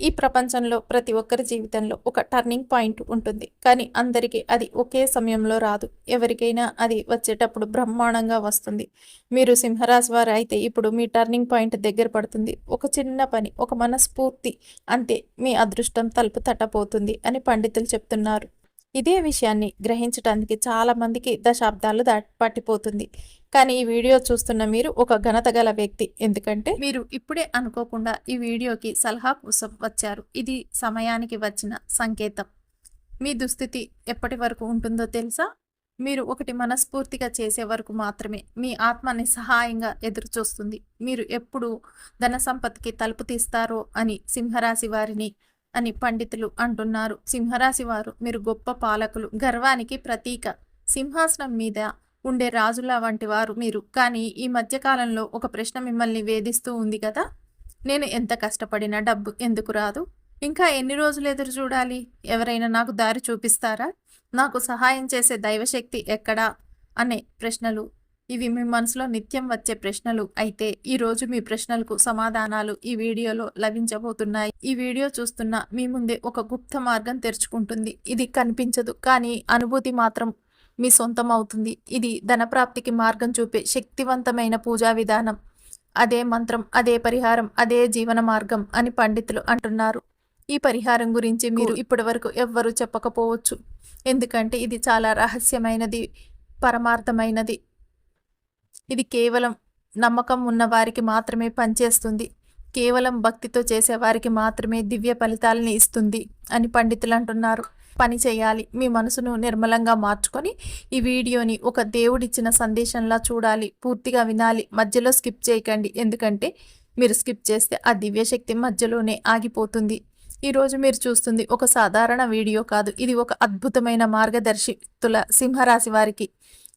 ఈ ప్రపంచంలో ప్రతి ఒక్కరి జీవితంలో ఒక టర్నింగ్ పాయింట్ ఉంటుంది. కానీ అందరికీ అది ఒకే సమయంలో రాదు. ఎవరికైనా అది వచ్చేటప్పుడు బ్రహ్మాండంగా వస్తుంది. మీరు సింహరాశి వారు అయితే ఇప్పుడు మీ టర్నింగ్ పాయింట్ దగ్గర పడుతుంది. ఒక చిన్న పని ఒక మనస్ఫూర్తి అంతే మీ అదృష్టం తలుపు తట్టపోతుంది అని పండితులు చెప్తున్నారు. ఇదే విషయాన్ని గ్రహించటానికి చాలామందికి దశాబ్దాలు దాటి పట్టిపోతుంది. కానీ ఈ వీడియో చూస్తున్న మీరు ఒక ఘనత గల వ్యక్తి. ఎందుకంటే మీరు ఇప్పుడే అనుకోకుండా ఈ వీడియోకి సలహా కోసం వచ్చారు. ఇది సమయానికి వచ్చిన సంకేతం. మీ దుస్థితి ఎప్పటి వరకు ఉంటుందో తెలుసా? మీరు ఒకటి మనస్ఫూర్తిగా చేసే వరకు మాత్రమే మీ ఆత్మ నిస్సహాయంగా ఎదురు చూస్తుంది మీరు ఎప్పుడు ధన సంపత్తికి తలుపు తీస్తారో అని సింహరాశి వారిని అని పండితులు అంటున్నారు. సింహరాశి వారు మీరు గొప్ప పాలకులు గర్వానికి ప్రతీక. సింహాసనం మీద ఉండే రాజుల వంటి వారు మీరు. కానీ ఈ మధ్యకాలంలో ఒక ప్రశ్న మిమ్మల్ని వేధిస్తూ ఉంది కదా? నేను ఎంత కష్టపడినా డబ్బు ఎందుకు రాదు? ఇంకా ఎన్ని రోజులు ఎదురు చూడాలి? ఎవరైనా నాకు దారి చూపిస్తారా? నాకు సహాయం చేసే దైవశక్తి ఎక్కడా? అనే ప్రశ్నలు ఇవి మీ మనసులో నిత్యం వచ్చే ప్రశ్నలు. అయితే ఈ రోజు మీ ప్రశ్నలకు సమాధానాలు ఈ వీడియోలో లభించబోతున్నాయి. ఈ వీడియో చూస్తున్న మీ ముందే ఒక గుప్త మార్గం తెరుచుకుంటుంది. ఇది కనిపించదు కానీ అనుభూతి మాత్రం మీ సొంతం అవుతుంది ఇది ధనప్రాప్తికి మార్గం చూపే శక్తివంతమైన పూజా విధానం. అదే మంత్రం అదే పరిహారం అదే జీవన మార్గం అని పండితులు అంటున్నారు. ఈ పరిహారం గురించి మీరు ఇప్పటి వరకు ఎవ్వరూ చెప్పకపోవచ్చు. ఎందుకంటే ఇది చాలా రహస్యమైనది పరమార్థమైనది. ఇది కేవలం నమ్మకం ఉన్నవారికి మాత్రమే పనిచేస్తుంది. కేవలం భక్తితో చేసేవారికి మాత్రమే దివ్య ఫలితాలని ఇస్తుంది అని పండితులు అంటున్నారు. పని చేయాలి. మీ మనసును నిర్మలంగా మార్చుకొని ఈ వీడియోని ఒక దేవుడిచ్చిన సందేశంలా చూడాలి. పూర్తిగా వినాలి. మధ్యలో స్కిప్ చేయకండి. ఎందుకంటే మీరు స్కిప్ చేస్తే ఆ దివ్యశక్తి మధ్యలోనే ఆగిపోతుంది. ఈరోజు మీరు చూస్తుంది ఒక సాధారణ వీడియో కాదు. ఇది ఒక అద్భుతమైన మార్గదర్శితుల సింహరాశి వారికి.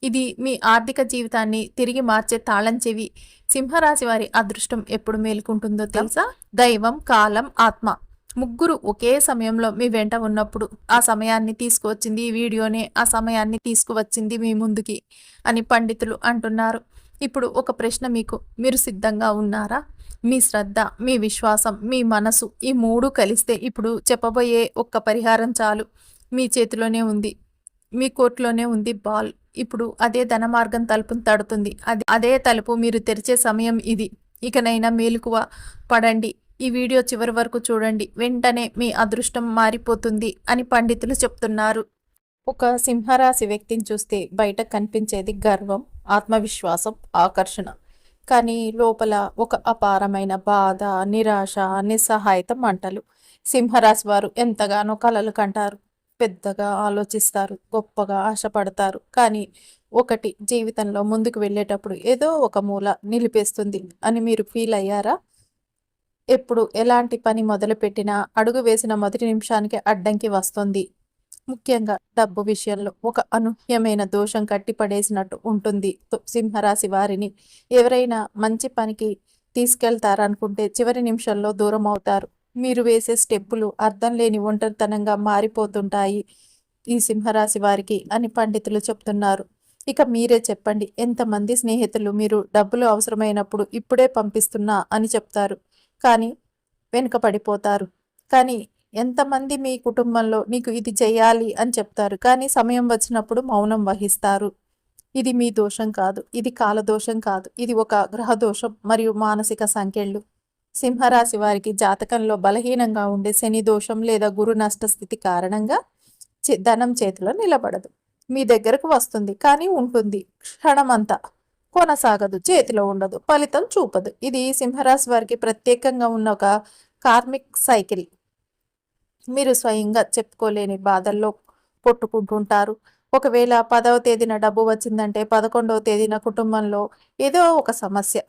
ఇది మీ ఆర్థిక జీవితాన్ని తిరిగి మార్చే తాళం చెవి. సింహరాశి వారి అదృష్టం ఎప్పుడు మేలుకుంటుందో తెలుసా? దైవం కాలం ఆత్మ. ముగ్గురు ఒకే సమయంలో మీ వెంట ఉన్నప్పుడు ఆ సమయాన్ని తీసుకువచ్చింది ఈ వీడియోనే ఆ సమయాన్ని తీసుకువచ్చింది మీ ముందుకి అని పండితులు అంటున్నారు. ఇప్పుడు ఒక ప్రశ్న మీకు. మీరు సిద్ధంగా ఉన్నారా? మీ శ్రద్ధ మీ విశ్వాసం మీ మనసు ఈ మూడు కలిస్తే ఇప్పుడు చెప్పబోయే ఒక్క పరిహారం చాలు. మీ చేతిలోనే ఉంది. మీ కోర్టులోనే ఉంది బాల్. ఇప్పుడు అదే ధన మార్గం తలుపును తడుతుంది. అది అదే తలుపు మీరు తెరిచే సమయం ఇది. ఇకనైనా మేలుకువ పడండి. ఈ వీడియో చివరి వరకు చూడండి. వెంటనే మీ అదృష్టం మారిపోతుంది అని పండితులు చెప్తున్నారు. ఒక సింహరాశి వ్యక్తిని చూస్తే బయట కనిపించేది గర్వం ఆత్మవిశ్వాసం ఆకర్షణ. కానీ లోపల ఒక అపారమైన బాధ నిరాశ నిస్సహాయత మంటలు. సింహరాశి వారు ఎంతగానో కలలు కంటారు. పెద్దగా ఆలోచిస్తారు గొప్పగా ఆశపడతారు. కానీ ఒకటి జీవితంలో ముందుకు వెళ్ళేటప్పుడు ఏదో ఒక మూల నిలిపేస్తుంది అని మీరు ఫీల్ అయ్యారా? ఎప్పుడు ఎలాంటి పని మొదలుపెట్టినా అడుగు వేసిన మొదటి నిమిషానికి అడ్డంకి వస్తుంది. ముఖ్యంగా డబ్బు విషయంలో ఒక అనూహ్యమైన దోషం కట్టిపడేసినట్టు ఉంటుంది సింహరాశి వారిని. ఎవరైనా మంచి పనికి తీసుకెళ్తారనుకుంటే చివరి నిమిషంలో దూరం అవుతారు మీరు వేసే స్టెప్పులు అర్థం లేని ఒంటరితనంగా మారిపోతుంటాయి ఈ సింహరాశి వారికి అని పండితులు చెప్తున్నారు. ఇక మీరే చెప్పండి ఎంతమంది స్నేహితులు మీరు డబ్బులు అవసరమైనప్పుడు ఇప్పుడే పంపిస్తున్నా అని చెప్తారు. కానీ వెనుక పడిపోతారు కానీ ఎంతమంది మీ కుటుంబంలో నీకు ఇది చేయాలి అని చెప్తారు. కానీ సమయం వచ్చినప్పుడు మౌనం వహిస్తారు. ఇది మీ దోషం కాదు ఇది కాలదోషం కాదు ఇది ఒక గ్రహ దోషం మరియు మానసిక సంఖ్యలు. సింహరాశి వారికి జాతకంలో బలహీనంగా ఉండే శని దోషం లేదా గురు నష్ట స్థితి కారణంగా ధనం చేతిలో నిలబడదు. మీ దగ్గరకు వస్తుంది కానీ ఉంటుంది. క్షణమంతా కొనసాగదు చేతిలో ఉండదు ఫలితం చూపదు. ఇది సింహరాశి వారికి ప్రత్యేకంగా ఉన్న ఒక కార్మిక్ సైకిల్. మీరు స్వయంగా చెప్పుకోలేని బాధల్లో కొట్టుకుంటుంటారు. ఒకవేళ పదవ తేదీన డబ్బు వచ్చిందంటే పదకొండవ తేదీన కుటుంబంలో ఏదో ఒక సమస్య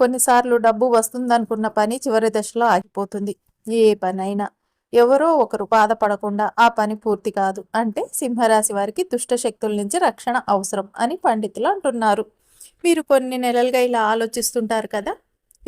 కొన్నిసార్లు డబ్బు వస్తుందనుకున్న పని చివరి దశలో ఆగిపోతుంది. ఏ పనైనా. ఎవరో ఒకరు బాధపడకుండా ఆ పని పూర్తి కాదు అంటే సింహరాశి వారికి దుష్ట శక్తుల నుంచి రక్షణ అవసరం అని పండితులు అంటున్నారు. మీరు కొన్ని నెలలుగా ఇలా ఆలోచిస్తుంటారు కదా.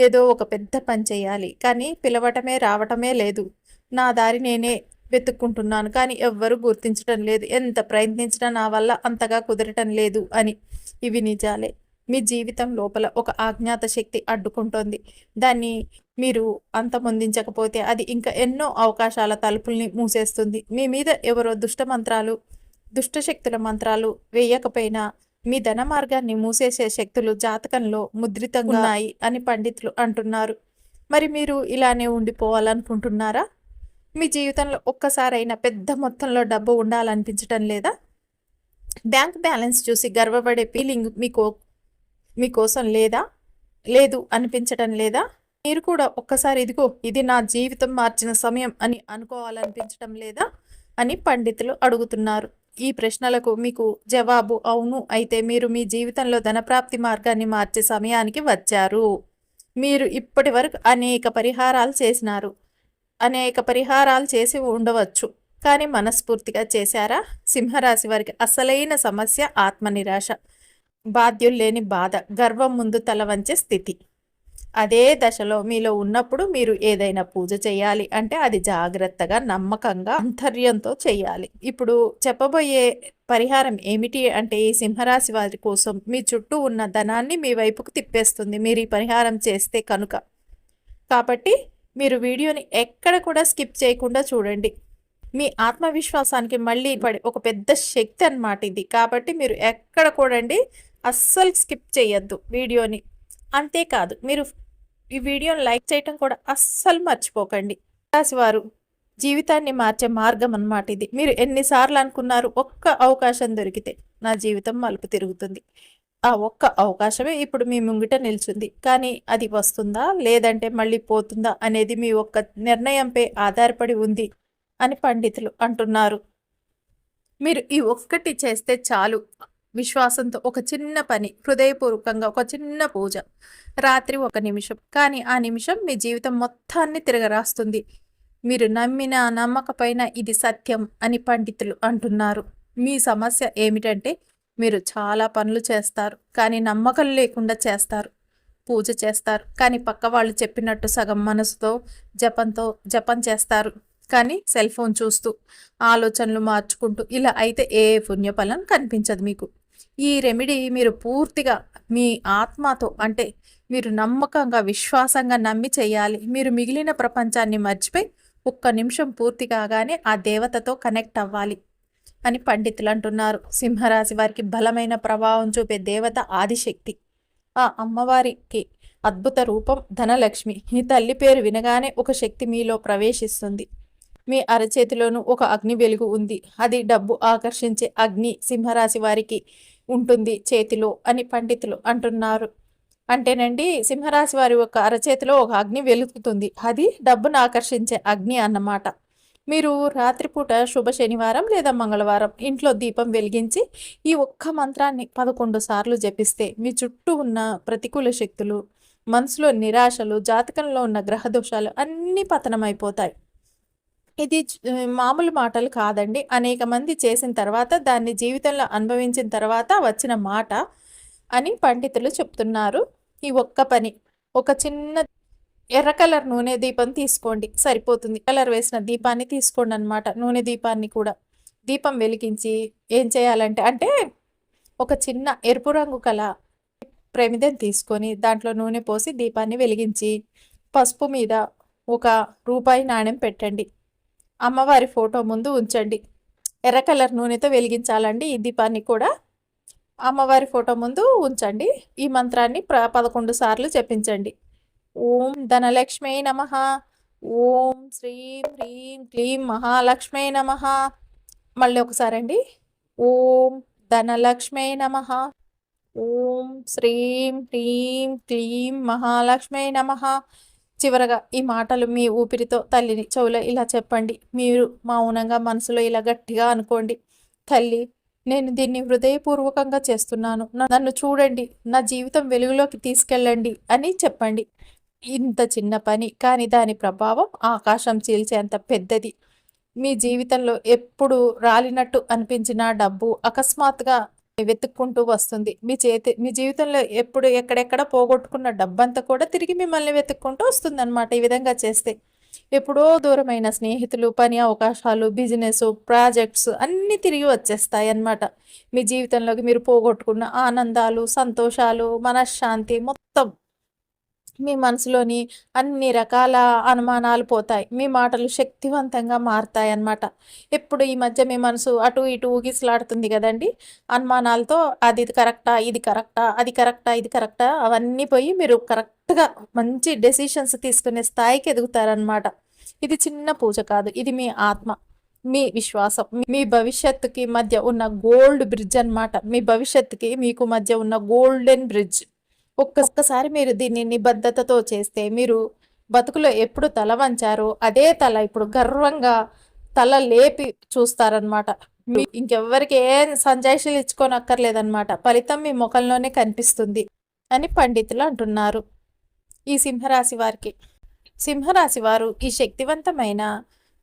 ఏదో ఒక పెద్ద పని చేయాలి. కానీ పిలవటమే రావటమే లేదు. నా దారి నేనే వెతుక్కుంటున్నాను. కానీ ఎవ్వరూ గుర్తించడం లేదు. ఎంత ప్రయత్నించినా నా వల్ల అంతగా కుదరటం లేదు అని. ఇవి నిజాలే. మీ జీవితం లోపల ఒక అజ్ఞాత శక్తి అడ్డుకుంటోంది. దాన్ని మీరు అంతమొందించకపోతే అది ఇంకా ఎన్నో అవకాశాల తలుపుల్ని మూసేస్తుంది. మీ మీద ఎవరో దుష్ట మంత్రాలు దుష్టశక్తుల మంత్రాలు వేయకపోయినా మీ ధన మార్గాన్ని మూసేసే శక్తులు జాతకంలో ముద్రితంగా ఉన్నాయి. అని పండితులు అంటున్నారు. మరి మీరు ఇలానే ఉండిపోవాలనుకుంటున్నారా? మీ జీవితంలో ఒక్కసారైనా పెద్ద మొత్తంలో డబ్బు ఉండాలనిపించటం లేదా? బ్యాంక్ బ్యాలెన్స్ చూసి గర్వపడే ఫీలింగ్ మీకు మీకోసం లేదా? లేదు అనిపించటం లేదా? మీరు కూడా ఒక్కసారి ఇదిగో ఇది నా జీవితం మార్చిన సమయం అని అనుకోవాలనిపించటం లేదా? అని పండితులు అడుగుతున్నారు. ఈ ప్రశ్నలకు మీకు జవాబు అవును అయితే మీరు మీ జీవితంలో ధనప్రాప్తి మార్గాన్ని మార్చే సమయానికి వచ్చారు. మీరు ఇప్పటి వరకు అనేక పరిహారాలు చేసినారు. అనేక పరిహారాలు చేసి ఉండవచ్చు. కానీ మనస్ఫూర్తిగా చేశారా? సింహరాశి వారికి అసలైన సమస్య ఆత్మనిరాశ. బాధ్యులు లేని బాధ గర్వం ముందు తల వంచే స్థితి. అదే దశలో మీలో ఉన్నప్పుడు మీరు ఏదైనా పూజ చేయాలి అంటే అది జాగ్రత్తగా నమ్మకంగా అంతర్యంతో చేయాలి. ఇప్పుడు చెప్పబోయే పరిహారం ఏమిటి అంటే ఈ సింహరాశి వారి కోసం మీ చుట్టూ ఉన్న ధనాన్ని మీ వైపుకు తిప్పేస్తుంది మీరు ఈ పరిహారం చేస్తే కనుక. కాబట్టి మీరు వీడియోని ఎక్కడ కూడా స్కిప్ చేయకుండా చూడండి. మీ ఆత్మవిశ్వాసానికి మళ్ళీ పడి ఒక పెద్ద శక్తి అనమాట ఇది. కాబట్టి మీరు ఎక్కడ కూడండి అస్సలు స్కిప్ చేయొద్దు వీడియోని. అంతేకాదు మీరు ఈ వీడియోని లైక్ చేయటం కూడా అస్సలు మర్చిపోకండి. వారు జీవితాన్ని మార్చే మార్గం అన్నమాట ఇది. మీరు ఎన్నిసార్లు అనుకున్నారు ఒక్క అవకాశం దొరికితే నా జీవితం మలుపు తిరుగుతుంది. ఆ ఒక్క అవకాశమే ఇప్పుడు మీ ముంగిట నిల్చుంది. కానీ అది వస్తుందా లేదంటే మళ్ళీ పోతుందా అనేది మీ ఒక్క నిర్ణయంపై ఆధారపడి ఉంది అని పండితులు అంటున్నారు. మీరు ఈ ఒక్కటి చేస్తే చాలు. విశ్వాసంతో ఒక చిన్న పని హృదయపూర్వకంగా ఒక చిన్న పూజ రాత్రి ఒక నిమిషం. కానీ ఆ నిమిషం మీ జీవితం మొత్తాన్ని తిరగరాస్తుంది మీరు నమ్మిన నమ్మకపోయినా ఇది సత్యం అని పండితులు అంటున్నారు. మీ సమస్య ఏమిటంటే మీరు చాలా పనులు చేస్తారు కానీ నమ్మకం లేకుండా చేస్తారు. పూజ చేస్తారు కానీ పక్క వాళ్ళు చెప్పినట్టు సగం మనసుతో జపంతో జపం చేస్తారు. కానీ సెల్ ఫోన్ చూస్తూ ఆలోచనలు మార్చుకుంటూ ఇలా అయితే ఏ పుణ్యఫలం కనిపించదు మీకు. ఈ రెమెడీ మీరు పూర్తిగా మీ ఆత్మతో అంటే మీరు నమ్మకంగా విశ్వాసంగా నమ్మి చేయాలి. మీరు మిగిలిన ప్రపంచాన్ని మర్చిపోయి ఒక్క నిమిషం పూర్తి కాగానే ఆ దేవతతో కనెక్ట్ అవ్వాలి అని పండితులు అంటున్నారు. సింహరాశి వారికి బలమైన ప్రభావం చూపే దేవత ఆదిశక్తి. ఆ అమ్మవారికి అద్భుత రూపం ధనలక్ష్మి. ఈ తల్లి పేరు వినగానే ఒక శక్తి మీలో ప్రవేశిస్తుంది. మీ అరచేతిలోనూ ఒక అగ్ని వెలుగు ఉంది. అది డబ్బు ఆకర్షించే అగ్ని సింహరాశి వారికి ఉంటుంది చేతిలో అని పండితులు అంటున్నారు. అంటేనండి సింహరాశి వారి యొక్క అరచేతిలో ఒక అగ్ని వెలుగుతుంది. అది డబ్బును ఆకర్షించే అగ్ని అన్నమాట. మీరు రాత్రిపూట శుభ శనివారం లేదా మంగళవారం ఇంట్లో దీపం వెలిగించి ఈ ఒక్క మంత్రాన్ని పదకొండు సార్లు జపిస్తే మీ చుట్టూ ఉన్న ప్రతికూల శక్తులు మనసులో నిరాశలు జాతకంలో ఉన్న గ్రహ దోషాలు అన్నీ పతనమైపోతాయి. ఇది మామూలు మాటలు కాదండి. అనేక మంది చేసిన తర్వాత దాన్ని జీవితంలో అనుభవించిన తర్వాత వచ్చిన మాట అని పండితులు చెప్తున్నారు. ఈ ఒక్క పని ఒక చిన్న ఎర్ర కలర్ నూనె దీపం తీసుకోండి. సరిపోతుంది. కలర్ వేసిన దీపాన్ని తీసుకోండి అనమాట నూనె దీపాన్ని కూడా. దీపం వెలిగించి ఏం చేయాలంటే అంటే ఒక చిన్న ఎరుపు రంగు కల ప్రమిదం తీసుకొని దాంట్లో నూనె పోసి దీపాన్ని వెలిగించి పసుపు మీద ఒక రూపాయి నాణ్యం పెట్టండి. అమ్మవారి ఫోటో ముందు ఉంచండి. ఎర్ర కలర్ నూనెతో వెలిగించాలండి ఈ దీపాన్ని కూడా. అమ్మవారి ఫోటో ముందు ఉంచండి. ఈ మంత్రాన్ని ప్ర పదకొండు సార్లు చెప్పించండి ఓం ధనలక్ష్మీ నమ. ఓం శ్రీం హ్రీం క్లీం మహాలక్ష్మీ నమ. మళ్ళీ ఒకసారి అండి ఓం ధనలక్ష్మీ నమ. ఓం శ్రీం హ్రీం క్లీం మహాలక్ష్మీ నమ. చివరగా ఈ మాటలు మీ ఊపిరితో తల్లిని చెవులో ఇలా చెప్పండి. మీరు మౌనంగా మనసులో ఇలా గట్టిగా అనుకోండి. తల్లి నేను దీన్ని హృదయపూర్వకంగా చేస్తున్నాను. నన్ను చూడండి. నా జీవితం వెలుగులోకి తీసుకెళ్ళండి అని చెప్పండి. ఇంత చిన్న పని కానీ దాని ప్రభావం ఆకాశం చీల్చేంత పెద్దది. మీ జీవితంలో ఎప్పుడు రాలినట్టు అనిపించిన డబ్బు అకస్మాత్తుగా వెతుక్కుంటూ వస్తుంది. మీ చేతి మీ జీవితంలో ఎప్పుడు ఎక్కడెక్కడ పోగొట్టుకున్న డబ్బంతా కూడా తిరిగి మిమ్మల్ని వెతుక్కుంటూ వస్తుంది అనమాట ఈ విధంగా చేస్తే. ఎప్పుడో దూరమైన స్నేహితులు పని అవకాశాలు బిజినెస్ ప్రాజెక్ట్స్ అన్నీ తిరిగి వచ్చేస్తాయి అన్నమాట మీ జీవితంలోకి మీరు పోగొట్టుకున్న ఆనందాలు సంతోషాలు మనశ్శాంతి మొత్తం మీ మనసులోని అన్ని రకాల అనుమానాలు పోతాయి. మీ మాటలు శక్తివంతంగా మారుతాయి అన్నమాట ఎప్పుడు ఈ మధ్య మీ మనసు అటు ఇటు ఊగిసలాడుతుంది కదండి. అనుమానాలతో అది ఇది కరెక్టా ఇది కరెక్టా అది కరెక్టా ఇది కరెక్టా అవన్నీ పోయి మీరు కరెక్ట్గా మంచి డెసిషన్స్ తీసుకునే స్థాయికి ఎదుగుతారనమాట ఇది చిన్న పూజ కాదు ఇది మీ ఆత్మ మీ విశ్వాసం మీ భవిష్యత్తుకి మధ్య ఉన్న గోల్డ్ బ్రిడ్జ్ అన్నమాట. మీ భవిష్యత్తుకి మీకు మధ్య ఉన్న గోల్డెన్ బ్రిడ్జ్. ఒక్కసారి మీరు దీన్ని నిబద్ధతతో చేస్తే మీరు బతుకులో ఎప్పుడు తల వంచారో అదే తల ఇప్పుడు గర్వంగా తల లేపి చూస్తారనమాట మీ ఇంకెవ్వరికి ఏ సంజాయిషులు ఇచ్చుకోనక్కర్లేదన్నమాట. ఫలితం మీ ముఖంలోనే కనిపిస్తుంది అని పండితులు అంటున్నారు. ఈ సింహరాశి వారికి. సింహరాశి వారు ఈ శక్తివంతమైన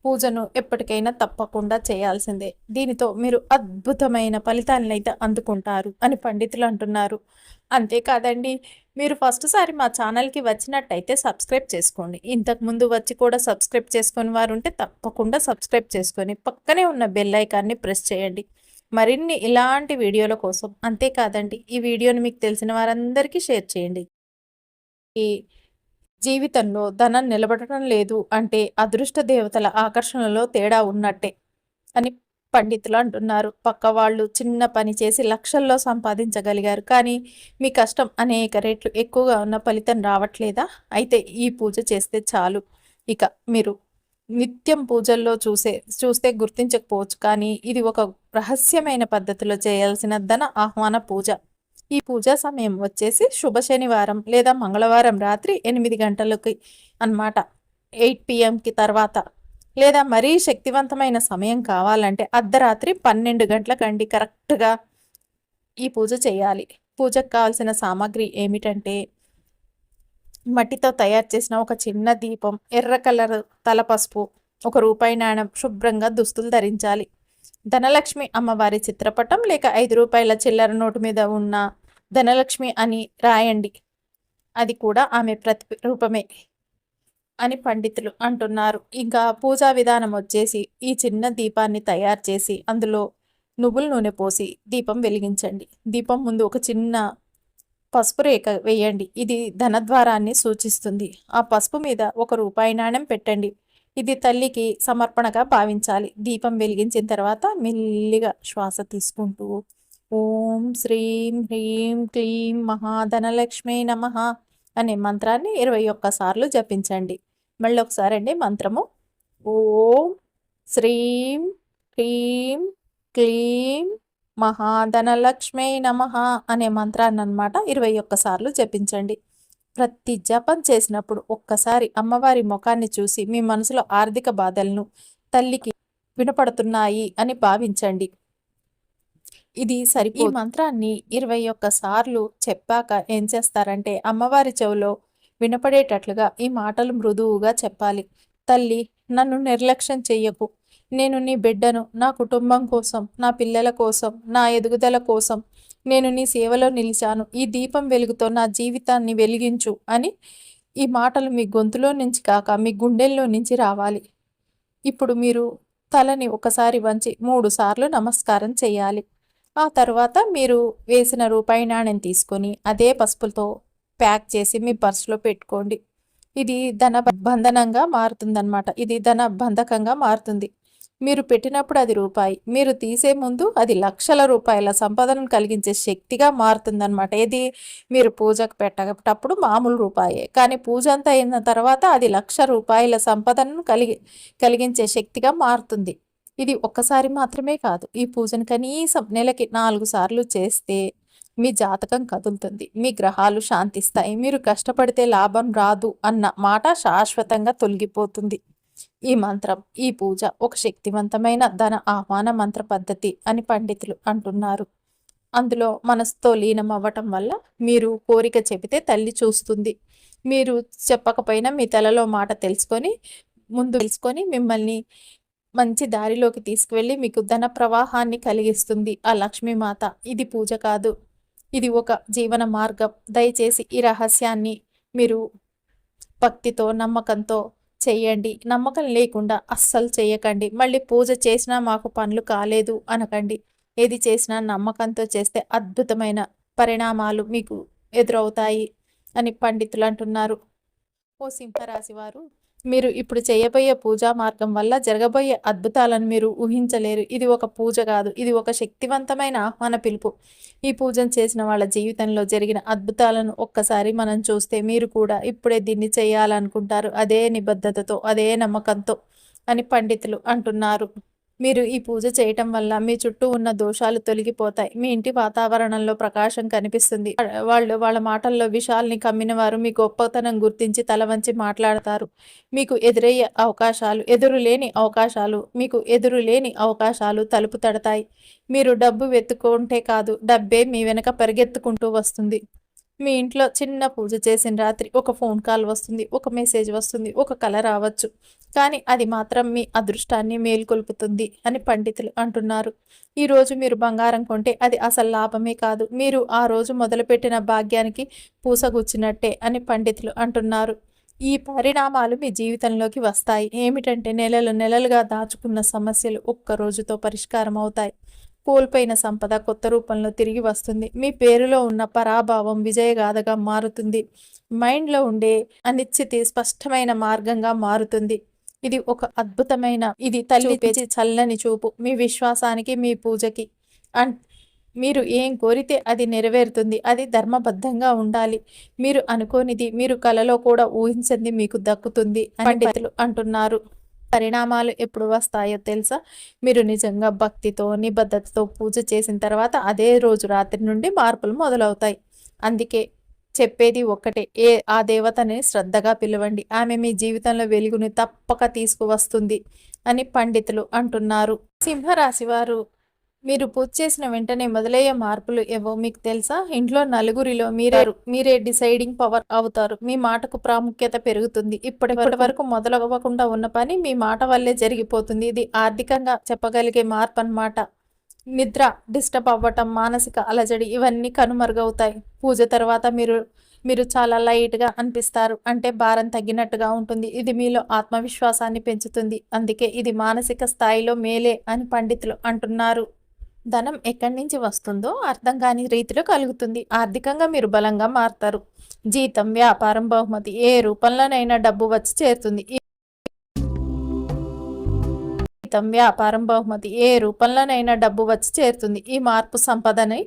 పూజను ఎప్పటికైనా తప్పకుండా చేయాల్సిందే. దీనితో మీరు అద్భుతమైన ఫలితాలనైతే అందుకుంటారు అని పండితులు అంటున్నారు. అంతేకాదండి మీరు ఫస్ట్ సారి మా ఛానల్కి వచ్చినట్టయితే సబ్స్క్రైబ్ చేసుకోండి. ఇంతకు ముందు వచ్చి కూడా సబ్స్క్రైబ్ చేసుకుని వారు ఉంటే తప్పకుండా సబ్స్క్రైబ్ చేసుకొని పక్కనే ఉన్న బెల్ ఐకాన్ని ప్రెస్ చేయండి. మరిన్ని ఇలాంటి వీడియోల కోసం అంతేకాదండి ఈ వీడియోని మీకు తెలిసిన వారందరికీ షేర్ చేయండి. ఈ జీవితంలో ధనం నిలబడటం లేదు అంటే అదృష్ట దేవతల ఆకర్షణలో తేడా ఉన్నట్టే అని పండితులు అంటున్నారు. పక్క వాళ్ళు చిన్న పని చేసి లక్షల్లో సంపాదించగలిగారు కానీ మీ కష్టం అనేక రేట్లు ఎక్కువగా ఉన్న ఫలితం రావట్లేదా? అయితే ఈ పూజ చేస్తే చాలు. ఇక మీరు నిత్యం పూజల్లో చూసే చూస్తే గుర్తించకపోవచ్చు కానీ ఇది ఒక రహస్యమైన పద్ధతిలో చేయాల్సిన ధన ఆహ్వాన పూజ. ఈ పూజా సమయం వచ్చేసి శుభ శనివారం లేదా మంగళవారం రాత్రి ఎనిమిది గంటలకి అనమాట ఎయిట్ పిఎంకి తర్వాత. లేదా మరీ శక్తివంతమైన సమయం కావాలంటే అర్ధరాత్రి పన్నెండు గంటలకండి కరెక్ట్గా ఈ పూజ చేయాలి. పూజకు కావాల్సిన సామాగ్రి ఏమిటంటే మట్టితో తయారు చేసిన ఒక చిన్న దీపం ఎర్ర కలర్ తలపసుపు ఒక రూపాయి నాణం శుభ్రంగా దుస్తులు ధరించాలి. ధనలక్ష్మి అమ్మవారి చిత్రపటం లేక ఐదు రూపాయల చిల్లర నోటు మీద ఉన్న ధనలక్ష్మి అని రాయండి. అది కూడా ఆమె ప్రతిరూపమే అని పండితులు అంటున్నారు. ఇంకా పూజా విధానం వచ్చేసి ఈ చిన్న దీపాన్ని తయారు చేసి అందులో నువ్వుల నూనె పోసి దీపం వెలిగించండి. దీపం ముందు ఒక చిన్న పసుపు రేఖ వేయండి. ఇది ధనద్వారాన్ని సూచిస్తుంది. ఆ పసుపు మీద ఒక రూపాయి నాణ్యం పెట్టండి. ఇది తల్లికి సమర్పణగా భావించాలి. దీపం వెలిగించిన తర్వాత మెల్లిగా శ్వాస తీసుకుంటూ ఓం శ్రీం హ్రీం క్లీం మహాధనలక్ష్మి నమ అనే మంత్రాన్ని ఇరవై ఒక్కసార్లు జపించండి. మళ్ళీ ఒకసారి అండి మంత్రము. ఓం శ్రీం హ్రీం క్లీం మహాధనలక్ష్మి నమ అనే మంత్రాన్ని అనమాట ఇరవై ఒక్కసార్లు జపించండి. ప్రతి జపం చేసినప్పుడు ఒక్కసారి అమ్మవారి ముఖాన్ని చూసి మీ మనసులో ఆర్థిక బాధలను తల్లికి వినపడుతున్నాయి అని భావించండి. ఇది సరిపో ఈ మంత్రాన్ని ఇరవై ఒక్క సార్లు చెప్పాక ఏం చేస్తారంటే అమ్మవారి చెవులో వినపడేటట్లుగా ఈ మాటలు మృదువుగా చెప్పాలి. తల్లి నన్ను నిర్లక్ష్యం చెయ్యకు. నేను నీ బిడ్డను నా కుటుంబం కోసం నా పిల్లల కోసం నా ఎదుగుదల కోసం నేను నీ సేవలో నిలిచాను. ఈ దీపం వెలుగుతో నా జీవితాన్ని వెలిగించు అని ఈ మాటలు మీ గొంతులో నుంచి కాక మీ గుండెల్లో నుంచి రావాలి. ఇప్పుడు మీరు తలని ఒకసారి వంచి మూడు సార్లు నమస్కారం చేయాలి. ఆ తర్వాత మీరు వేసిన రూపాయి నాణ్యం తీసుకొని అదే పసుపులతో ప్యాక్ చేసి మీ పర్సులో పెట్టుకోండి. ఇది ధన బంధనంగా మారుతుందన్నమాట. ఇది ధన బంధకంగా మారుతుంది. మీరు పెట్టినప్పుడు అది రూపాయి. మీరు తీసే ముందు అది లక్షల రూపాయల సంపదను కలిగించే శక్తిగా మారుతుందన్నమాట. ఇది మీరు పూజకు పెట్టేటప్పుడు మామూలు రూపాయే. కానీ పూజ అంతా అయిన తర్వాత అది లక్ష రూపాయల సంపదను కలిగి కలిగించే శక్తిగా మారుతుంది. ఇది ఒక్కసారి మాత్రమే కాదు ఈ పూజను కనీసం నెలకి నాలుగు సార్లు చేస్తే మీ జాతకం కదులుతుంది మీ గ్రహాలు శాంతిస్తాయి మీరు కష్టపడితే లాభం రాదు అన్న మాట శాశ్వతంగా తొలగిపోతుంది. ఈ మంత్రం ఈ పూజ ఒక శక్తివంతమైన ధన ఆహ్వాన మంత్ర పద్ధతి అని పండితులు అంటున్నారు. అందులో మనసుతో లీనం అవ్వటం వల్ల మీరు కోరిక చెబితే తల్లి చూస్తుంది. మీరు చెప్పకపోయినా మీ తలలో మాట తెలుసుకొని ముందు తెలుసుకొని మిమ్మల్ని మంచి దారిలోకి తీసుకువెళ్ళి మీకు ధన ప్రవాహాన్ని కలిగిస్తుంది. ఆ లక్ష్మీమాత ఇది పూజ కాదు. ఇది ఒక జీవన మార్గం. దయచేసి ఈ రహస్యాన్ని మీరు భక్తితో నమ్మకంతో చేయండి. నమ్మకం లేకుండా అస్సలు చేయకండి. మళ్ళీ పూజ చేసినా మాకు పనులు కాలేదు అనకండి. ఏది చేసినా నమ్మకంతో చేస్తే అద్భుతమైన పరిణామాలు మీకు ఎదురవుతాయి అని పండితులు అంటున్నారు. ఓ సింహరాశి వారు మీరు ఇప్పుడు చేయబోయే పూజా మార్గం వల్ల జరగబోయే అద్భుతాలను మీరు ఊహించలేరు. ఇది ఒక పూజ కాదు. ఇది ఒక శక్తివంతమైన ఆహ్వాన పిలుపు. ఈ పూజను చేసిన వాళ్ళ జీవితంలో జరిగిన అద్భుతాలను ఒక్కసారి మనం చూస్తే మీరు కూడా ఇప్పుడే దీన్ని చేయాలనుకుంటారు. అదే నిబద్ధతతో అదే నమ్మకంతో అని పండితులు అంటున్నారు. మీరు ఈ పూజ చేయటం వల్ల మీ చుట్టూ ఉన్న దోషాలు తొలగిపోతాయి. మీ ఇంటి వాతావరణంలో ప్రకాశం కనిపిస్తుంది. వాళ్ళు వాళ్ళ మాటల్లో విషాల్ని కమ్మిన వారు మీ గొప్పతనం గుర్తించి తల వంచి మాట్లాడతారు. మీకు ఎదురయ్యే అవకాశాలు ఎదురు లేని అవకాశాలు మీకు ఎదురు లేని అవకాశాలు తలుపు తడతాయి. మీరు డబ్బు వెతుకుంటే కాదు డబ్బే మీ వెనక పరిగెత్తుకుంటూ వస్తుంది. మీ ఇంట్లో చిన్న పూజ చేసిన రాత్రి ఒక ఫోన్ కాల్ వస్తుంది ఒక మెసేజ్ వస్తుంది ఒక కల రావచ్చు. కానీ అది మాత్రం మీ అదృష్టాన్ని మేల్కొల్పుతుంది అని పండితులు అంటున్నారు. ఈరోజు మీరు బంగారం కొంటే అది అసలు లాభమే కాదు. మీరు ఆ రోజు మొదలుపెట్టిన భాగ్యానికి పూసగుచ్చినట్టే అని పండితులు అంటున్నారు. ఈ పరిణామాలు మీ జీవితంలోకి వస్తాయి. ఏమిటంటే నెలలు నెలలుగా దాచుకున్న సమస్యలు ఒక్క రోజుతో పరిష్కారం అవుతాయి. కోల్పోయిన సంపద కొత్త రూపంలో తిరిగి వస్తుంది. మీ పేరులో ఉన్న పరాభావం విజయగాథగా మారుతుంది. మైండ్లో ఉండే అనిశ్చితి స్పష్టమైన మార్గంగా మారుతుంది. ఇది ఒక అద్భుతమైన ఇది తల్లి పేచి చల్లని చూపు. మీ విశ్వాసానికి మీ పూజకి. అండ్ మీరు ఏం కోరితే అది నెరవేరుతుంది. అది ధర్మబద్ధంగా ఉండాలి. మీరు అనుకోనిది మీరు కలలో కూడా ఊహించింది మీకు దక్కుతుంది పండితులు అంటున్నారు. పరిణామాలు ఎప్పుడు వస్తాయో తెలుసా? మీరు నిజంగా భక్తితో నిబద్ధతతో పూజ చేసిన తర్వాత అదే రోజు రాత్రి నుండి మార్పులు మొదలవుతాయి. అందుకే చెప్పేది ఒక్కటే. ఏ ఆ దేవతని శ్రద్ధగా పిలవండి. ఆమె మీ జీవితంలో వెలుగుని తప్పక తీసుకువస్తుంది అని పండితులు అంటున్నారు. సింహరాశి వారు మీరు పూజ చేసిన వెంటనే మొదలయ్యే మార్పులు ఏవో మీకు తెలుసా? ఇంట్లో నలుగురిలో మీరే మీరే డిసైడింగ్ పవర్ అవుతారు. మీ మాటకు ప్రాముఖ్యత పెరుగుతుంది. ఇప్పటి వరకు మొదలవ్వకుండా ఉన్న పని మీ మాట వల్లే జరిగిపోతుంది. ఇది ఆర్థికంగా చెప్పగలిగే మార్పు అన్నమాట నిద్ర డిస్టర్బ్ అవ్వటం మానసిక అలజడి ఇవన్నీ కనుమరుగవుతాయి. పూజ తర్వాత మీరు మీరు చాలా లైట్గా అనిపిస్తారు. అంటే భారం తగ్గినట్టుగా ఉంటుంది. ఇది మీలో ఆత్మవిశ్వాసాన్ని పెంచుతుంది. అందుకే ఇది మానసిక స్థాయిలో మేలే అని పండితులు అంటున్నారు. ధనం ఎక్కడి నుంచి వస్తుందో అర్థం కాని రీతిలో కలుగుతుంది. ఆర్థికంగా మీరు బలంగా మారుతారు. జీతం వ్యాపారం బహుమతి ఏ రూపంలోనైనా డబ్బు వచ్చి చేరుతుంది. జీవితం వ్యాపారం బహుమతి ఏ రూపంలోనైనా డబ్బు వచ్చి చేరుతుంది. ఈ మార్పు సంపదని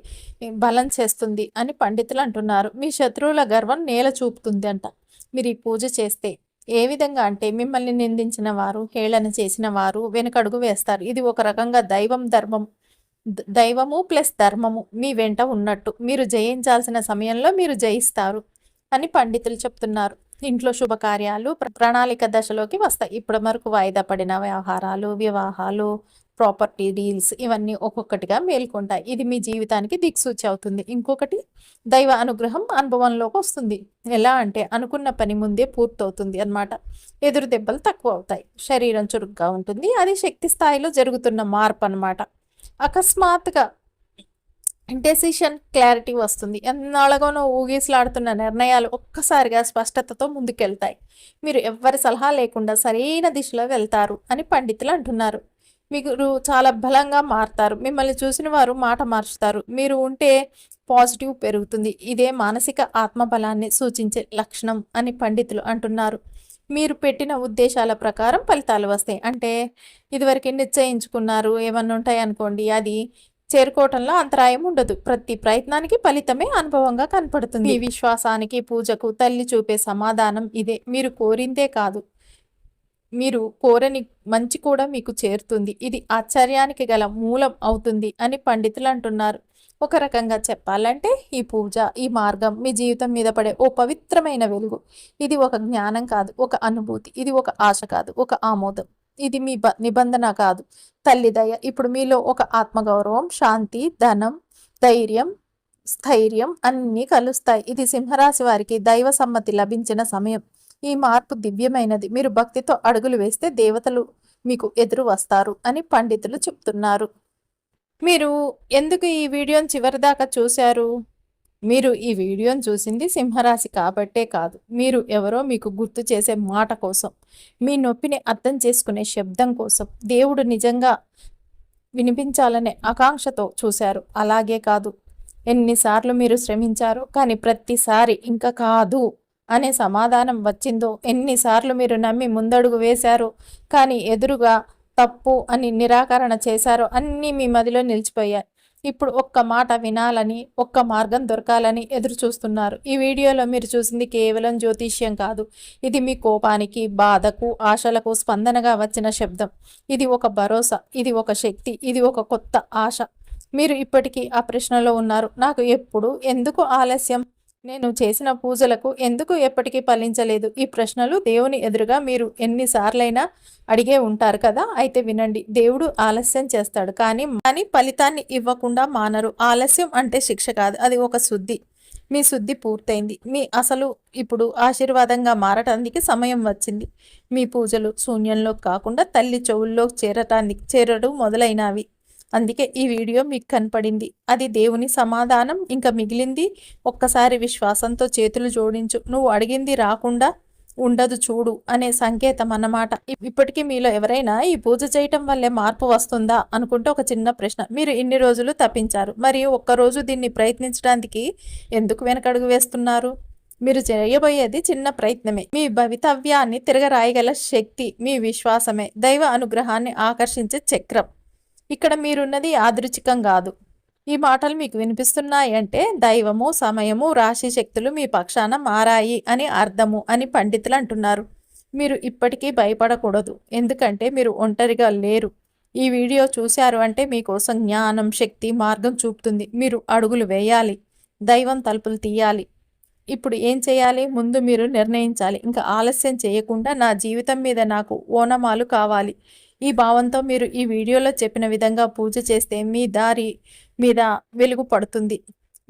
బలం చేస్తుంది అని పండితులు అంటున్నారు. మీ శత్రువుల గర్వం నేల చూపుతుంది అంట. మీరు ఈ పూజ చేస్తే ఏ విధంగా అంటే మిమ్మల్ని నిందించిన వారు హేళన చేసిన వారు వెనుకడుగు వేస్తారు. ఇది ఒక రకంగా దైవం ధర్మం దైవము ప్లస్ ధర్మము మీ వెంట ఉన్నట్టు. మీరు జయించాల్సిన సమయంలో మీరు జయిస్తారు అని పండితులు చెప్తున్నారు. ఇంట్లో శుభకార్యాలు ప్రణాళిక దశలోకి వస్తాయి. ఇప్పటి వరకు వాయిదా పడిన వ్యవహారాలు వివాహాలు ప్రాపర్టీ డీల్స్ ఇవన్నీ ఒక్కొక్కటిగా మేల్కొంటాయి. ఇది మీ జీవితానికి దిక్సూచి అవుతుంది. ఇంకొకటి దైవ అనుగ్రహం అనుభవంలోకి వస్తుంది. ఎలా అంటే అనుకున్న పని ముందే పూర్తవుతుంది అనమాట ఎదురు దెబ్బలు తక్కువ అవుతాయి శరీరం చురుగ్గా ఉంటుంది. అది శక్తి స్థాయిలో జరుగుతున్న మార్పు అనమాట అకస్మాత్తుగా డెసిషన్ క్లారిటీ వస్తుంది. ఎన్నాళ్ళగానో ఊగిసలాడుతున్న నిర్ణయాలు ఒక్కసారిగా స్పష్టతతో ముందుకెళ్తాయి. మీరు ఎవ్వరి సలహా లేకుండా సరైన దిశలో వెళ్తారు అని పండితులు అంటున్నారు. మీరు చాలా బలంగా మారుతారు. మిమ్మల్ని చూసిన వారు మాట మార్చుతారు. మీరు ఉంటే పాజిటివ్ పెరుగుతుంది. ఇదే మానసిక ఆత్మబలాన్ని సూచించే లక్షణం అని పండితులు అంటున్నారు. మీరు పెట్టిన ఉద్దేశాల ప్రకారం ఫలితాలు వస్తాయి. అంటే ఇదివరకు నిశ్చయించుకున్నారు. ఏమన్నా ఉంటాయి అనుకోండి అది చేరుకోవటంలో అంతరాయం ఉండదు. ప్రతి ప్రయత్నానికి ఫలితమే అనుభవంగా కనపడుతుంది. మీ విశ్వాసానికి పూజకు తల్లి చూపే సమాధానం ఇదే. మీరు కోరిందే కాదు. మీరు కోరని మంచి కూడా మీకు చేరుతుంది. ఇది ఆశ్చర్యానికి గల మూలం అవుతుంది అని పండితులు అంటున్నారు. ఒక రకంగా చెప్పాలంటే ఈ పూజ ఈ మార్గం మీ జీవితం మీద పడే ఓ పవిత్రమైన వెలుగు. ఇది ఒక జ్ఞానం కాదు ఒక అనుభూతి. ఇది ఒక ఆశ కాదు ఒక ఆమోదం. ఇది మీ నిబంధన కాదు. తల్లి దయ ఇప్పుడు మీలో ఒక ఆత్మగౌరవం శాంతి ధనం ధైర్యం స్థైర్యం అన్నీ కలుస్తాయి. ఇది సింహరాశి వారికి దైవ సమ్మతి లభించిన సమయం. ఈ మార్పు దివ్యమైనది. మీరు భక్తితో అడుగులు వేస్తే దేవతలు మీకు ఎదురు వస్తారు అని పండితులు చెప్తున్నారు. మీరు ఎందుకు ఈ వీడియోని చివరిదాకా చూశారు? మీరు ఈ వీడియోను చూసింది సింహరాశి కాబట్టే కాదు. మీరు ఎవరో మీకు గుర్తు చేసే మాట కోసం మీ నొప్పిని అర్థం చేసుకునే శబ్దం కోసం దేవుడు నిజంగా వినిపించాలనే ఆకాంక్షతో చూశారు. అలాగే కాదు ఎన్నిసార్లు మీరు శ్రమించారు కానీ ప్రతిసారి ఇంకా కాదు అనే సమాధానం వచ్చిందో ఎన్నిసార్లు మీరు నమ్మి ముందడుగు వేశారో కానీ ఎదురుగా తప్పు అని నిరాకరణ చేశారో అన్నీ మీ మదిలో నిలిచిపోయాయి. ఇప్పుడు ఒక్క మాట వినాలని ఒక్క మార్గం దొరకాలని ఎదురు చూస్తున్నారు. ఈ వీడియోలో మీరు చూసింది కేవలం జ్యోతిష్యం కాదు. ఇది మీ కోపానికి బాధకు ఆశలకు స్పందనగా వచ్చిన శబ్దం. ఇది ఒక భరోసా ఇది ఒక శక్తి ఇది ఒక కొత్త ఆశ. మీరు ఇప్పటికీ ఆ ప్రశ్నలో ఉన్నారు. నాకు ఎప్పుడు ఎందుకు ఆలస్యం? నేను చేసిన పూజలకు ఎందుకు ఎప్పటికీ ఫలించలేదు? ఈ ప్రశ్నలు దేవుని ఎదురుగా మీరు ఎన్నిసార్లైనా అడిగే ఉంటారు కదా? అయితే వినండి. దేవుడు ఆలస్యం చేస్తాడు. కానీ కానీ ఫలితాన్ని ఇవ్వకుండా మానరు. ఆలస్యం అంటే శిక్ష కాదు. అది ఒక శుద్ధి. మీ శుద్ధి పూర్తయింది. మీ అసలు ఇప్పుడు ఆశీర్వాదంగా మారటానికి సమయం వచ్చింది. మీ పూజలు శూన్యంలో కాకుండా తల్లి చెవుల్లో చేరటానికి చేరడం మొదలైనవి. అందుకే ఈ వీడియో మీకు కనపడింది. అది దేవుని సమాధానం ఇంకా మిగిలింది ఒక్కసారి విశ్వాసంతో చేతులు జోడించు. నువ్వు అడిగింది రాకుండా ఉండదు చూడు అనే సంకేతం అన్నమాట. ఇప్పటికీ మీలో ఎవరైనా ఈ పూజ చేయటం వల్లే మార్పు వస్తుందా అనుకుంటే ఒక చిన్న ప్రశ్న. మీరు ఇన్ని రోజులు తప్పించారు మరియు ఒక్కరోజు దీన్ని ప్రయత్నించడానికి ఎందుకు వెనకడుగు వేస్తున్నారు? మీరు చేయబోయేది చిన్న ప్రయత్నమే. మీ భవితవ్యాన్ని తిరగరాయగల శక్తి మీ విశ్వాసమే. దైవ అనుగ్రహాన్ని ఆకర్షించే చక్రం. ఇక్కడ మీరున్నది యాదృచ్ఛికం కాదు. ఈ మాటలు మీకు వినిపిస్తున్నాయి అంటే దైవము సమయము రాశి శక్తులు మీ పక్షాన మారాయి అని అర్థము అని పండితులు అంటున్నారు. మీరు ఇప్పటికీ భయపడకూడదు. ఎందుకంటే మీరు ఒంటరిగా లేరు. ఈ వీడియో చూశారు అంటే మీకోసం జ్ఞానం శక్తి మార్గం చూపుతుంది. మీరు అడుగులు వేయాలి. దైవం తలుపులు తీయాలి. ఇప్పుడు ఏం చేయాలి? ముందు మీరు నిర్ణయించాలి. ఇంకా ఆలస్యం చేయకుండా నా జీవితం మీద నాకు ఓనమాలు కావాలి. ఈ భావంతో మీరు ఈ వీడియోలో చెప్పిన విధంగా పూజ చేస్తే మీ దారి మీద వెలుగు పడుతుంది.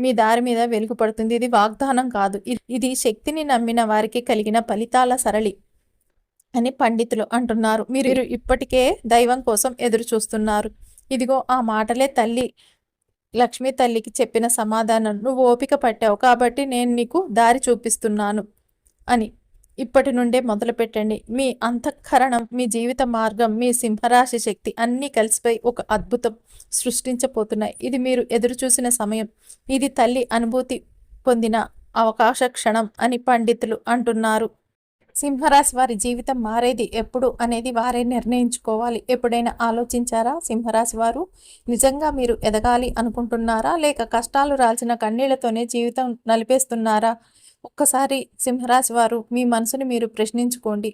మీ దారి మీద వెలుగు పడుతుంది. ఇది వాగ్దానం కాదు. ఇది శక్తిని నమ్మిన వారికి కలిగిన ఫలితాల సరళి అని పండితులు అంటున్నారు. మీరు ఇప్పటికే దైవం కోసం ఎదురు చూస్తున్నారు. ఇదిగో ఆ మాటలే తల్లి లక్ష్మీ తల్లికి చెప్పిన సమాధానం. నువ్వు ఓపిక పట్టావు కాబట్టి నేను నీకు దారి చూపిస్తున్నాను అని ఇప్పటి నుండే మొదలు పెట్టండి మీ అంతఃకరణం మీ జీవిత మార్గం మీ సింహరాశి శక్తి అన్నీ కలిసిపోయి ఒక అద్భుతం సృష్టించబోతున్నాయి ఇది మీరు ఎదురు చూసిన సమయం. ఇది తల్లి అనుభూతి పొందిన అవకాశ క్షణం అని పండితులు అంటున్నారు. సింహరాశి వారి జీవితం మారేది ఎప్పుడు అనేది వారే నిర్ణయించుకోవాలి. ఎప్పుడైనా ఆలోచించారా సింహరాశి వారు? నిజంగా మీరు ఎదగాలి అనుకుంటున్నారా? లేక కష్టాలు రాల్చిన కన్నీళ్ళతోనే జీవితం నలిపేస్తున్నారా? ఒక్కసారి సింహరాశి వారు మీ మనసుని మీరు ప్రశ్నించుకోండి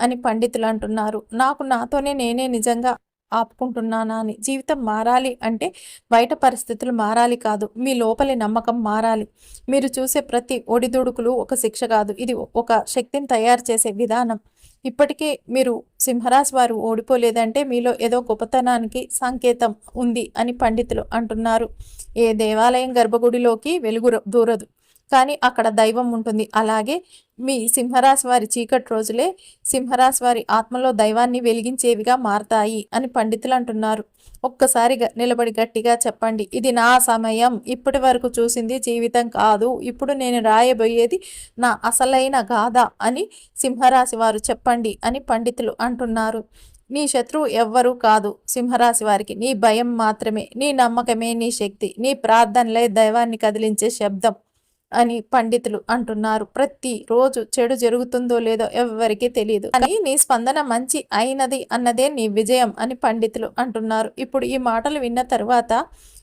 అని పండితులు అంటున్నారు. నాకు నాతోనే నేనే నిజంగా ఆపుకుంటున్నానా అని. జీవితం మారాలి అంటే బయట పరిస్థితులు మారాలి కాదు మీ లోపలి నమ్మకం మారాలి. మీరు చూసే ప్రతి ఒడిదుడుకులు ఒక శిక్ష కాదు ఇది ఒక శక్తిని తయారు చేసే విధానం. ఇప్పటికే మీరు సింహరాశి వారు ఓడిపోలేదంటే మీలో ఏదో గొప్పతనానికి సంకేతం ఉంది అని పండితులు అంటున్నారు. ఏ దేవాలయం గర్భగుడిలోకి వెలుగు దూరదు. కానీ అక్కడ దైవం ఉంటుంది. అలాగే మీ సింహరాశి వారి చీకటి రోజులే సింహరాశి వారి ఆత్మలో దైవాన్ని వెలిగించేవిగా మారతాయి అని పండితులు అంటున్నారు. ఒక్కసారి నిలబడి గట్టిగా చెప్పండి. ఇది నా సమయం. ఇప్పటి వరకు చూసింది జీవితం కాదు. ఇప్పుడు నేను రాయబోయేది నా అసలైన గాథ అని సింహరాశి వారు చెప్పండి అని పండితులు అంటున్నారు. నీ శత్రువు ఎవ్వరూ కాదు సింహరాశి వారికి. నీ భయం మాత్రమే. నీ నమ్మకమే నీ శక్తి. నీ ప్రార్థనలే దైవాన్ని కదిలించే శబ్దం. అని పండితులు అంటున్నారు. ప్రతి రోజు చెడు జరుగుతుందో లేదో ఎవరికీ తెలియదు కానీ నీ స్పందన మంచి అయినది అన్నదే నీ విజయం అని పండితులు అంటున్నారు. ఇప్పుడు ఈ మాటలు విన్న తర్వాత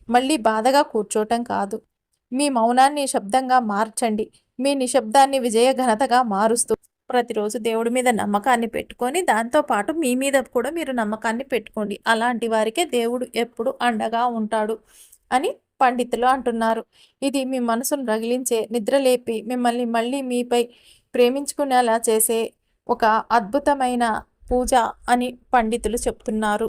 మళ్ళీ బాధగా కూర్చోటం కాదు. మీ మౌనాన్ని శబ్దంగా మార్చండి. మీ నిశ్శబ్దాన్ని విజయ ఘనతగా మారుస్తూ ప్రతిరోజు దేవుడి మీద నమ్మకాన్ని పెట్టుకొని దాంతోపాటు మీ మీద కూడా మీరు నమ్మకాన్ని పెట్టుకోండి. అలాంటి వారికే దేవుడు ఎప్పుడు అండగా ఉంటాడు అని పండితులు అంటున్నారు. ఇది మీ మనసును రగిలించే నిద్రలేపి మిమ్మల్ని మళ్ళీ మీపై ప్రేమించుకునేలా చేసే ఒక అద్భుతమైన పూజ అని పండితులు చెప్తున్నారు.